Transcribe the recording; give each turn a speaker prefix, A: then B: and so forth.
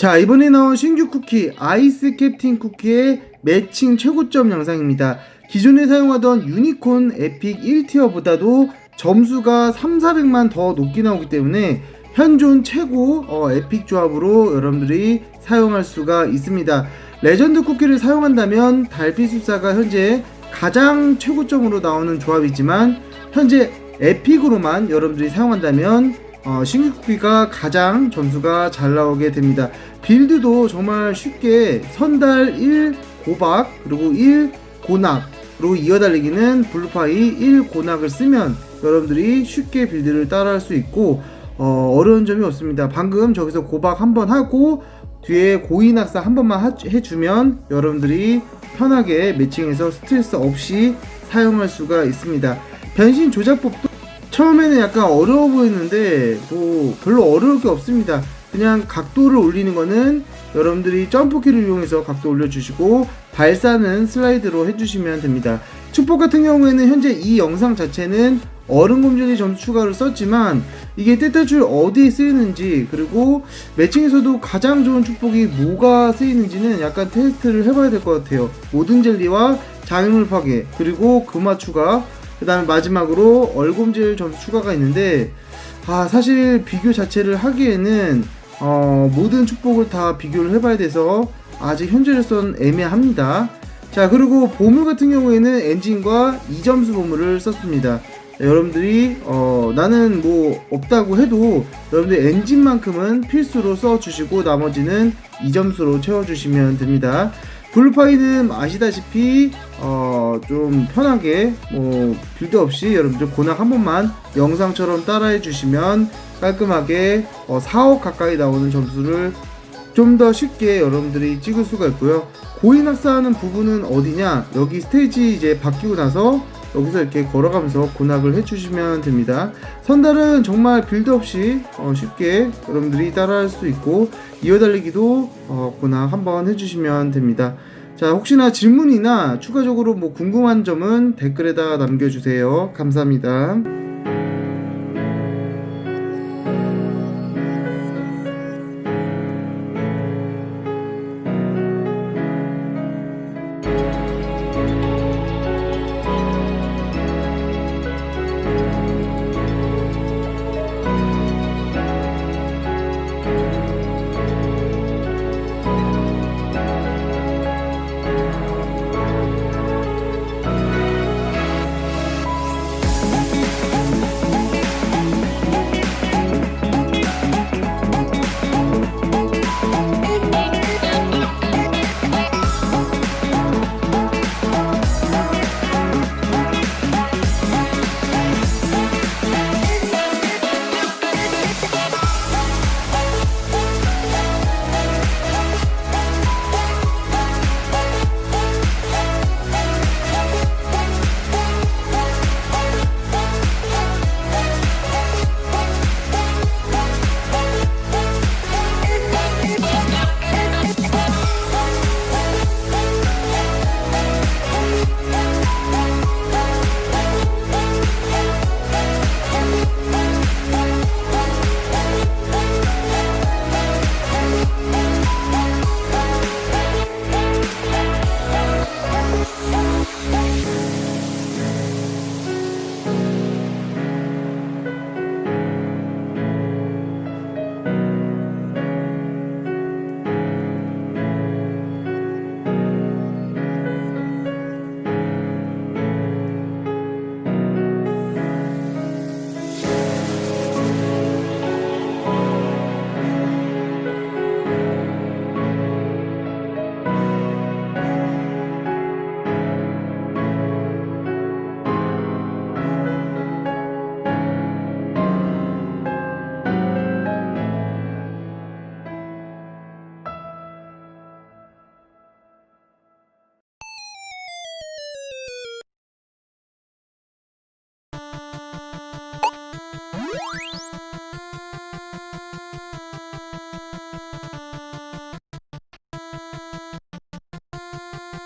A: 자 이번에 나온 신규 쿠키 아이스 캡틴 쿠키의 매칭 최고점 영상입니다. 기존에 사용하던 유니콘 에픽 1티어보다도 점수가 3, 400만 더 높게 나오기 때문에 현존 최고 어, 에픽 조합으로 여러분들이 사용할 수가 있습니다. 레전드 쿠키를 사용한다면 달빛술사가 현재 가장 최고점으로 나오는 조합이지만 현재 에픽으로만 여러분들이 사용한다면 어, 쿠키가 가장 점수가 잘 나오게 됩니다. 빌드도 정말 쉽게 선달 1 고박 그리고 1 고낙 그리고 이어달리기는 블루파이 1 고낙을 쓰면 여러분들이 쉽게 빌드를 따라할 수 있고 어, 어려운 점이 없습니다. 방금 저기서 고박 한 번 하고 뒤에 고인 학사 한 번만 하- 해주면 여러분들이 편하게 매칭해서 스트레스 없이 사용할 수가 있습니다. 변신 조작법도 처음에는 약간 어려워 보이는데 뭐 별로 어려울 게 없습니다. 그냥 각도를 올리는 거는 여러분들이 점프키를 이용해서 각도 올려주시고 발사는 슬라이드로 해주시면 됩니다. 축복 같은 경우에는 현재 이 영상 자체는 얼음 곰전이 점수 추가를 썼지만 이게 떼탈출 어디에 쓰이는지 그리고 매칭에서도 가장 좋은 축복이 뭐가 쓰이는지는 약간 테스트를 해봐야 될 것 같아요. 모든 젤리와 장애물 파괴 그리고 금화 추가 그 다음에 마지막으로 얼곰질 점수 추가가 있는데 아 사실 비교 자체를 하기에는 어, 모든 축복을 다 비교를 해봐야 돼서 아직 현재로선 애매합니다. 자 그리고 보물 같은 경우에는 엔진과 2점수 보물을 썼습니다. 네, 여러분들이 어, 나는 뭐 없다고 해도 여러분들 엔진만큼은 필수로 써주시고 나머지는 2점수로 채워주시면 됩니다. 블루파이는 아시다시피 어, 좀 편하게 뭐 빌드 없이 여러분들 고낙 한 번만 영상처럼 따라해 주시면 깔끔하게 어, 4억 가까이 나오는 점수를 좀 더 쉽게 여러분들이 찍을 수가 있고요. 고인 학사하는 부분은 어디냐? 여기 스테이지 이제 바뀌고 나서 여기서 이렇게 걸어가면서 고낙을 해주시면 됩니다. 선달은 정말 빌드 없이 어, 쉽게 여러분들이 따라할 수 있고 이어달리기도 어, 고낙 한번 해주시면 됩니다. 자 혹시나 질문이나 추가적으로 뭐 궁금한 점은 댓글에다 남겨주세요. 감사합니다.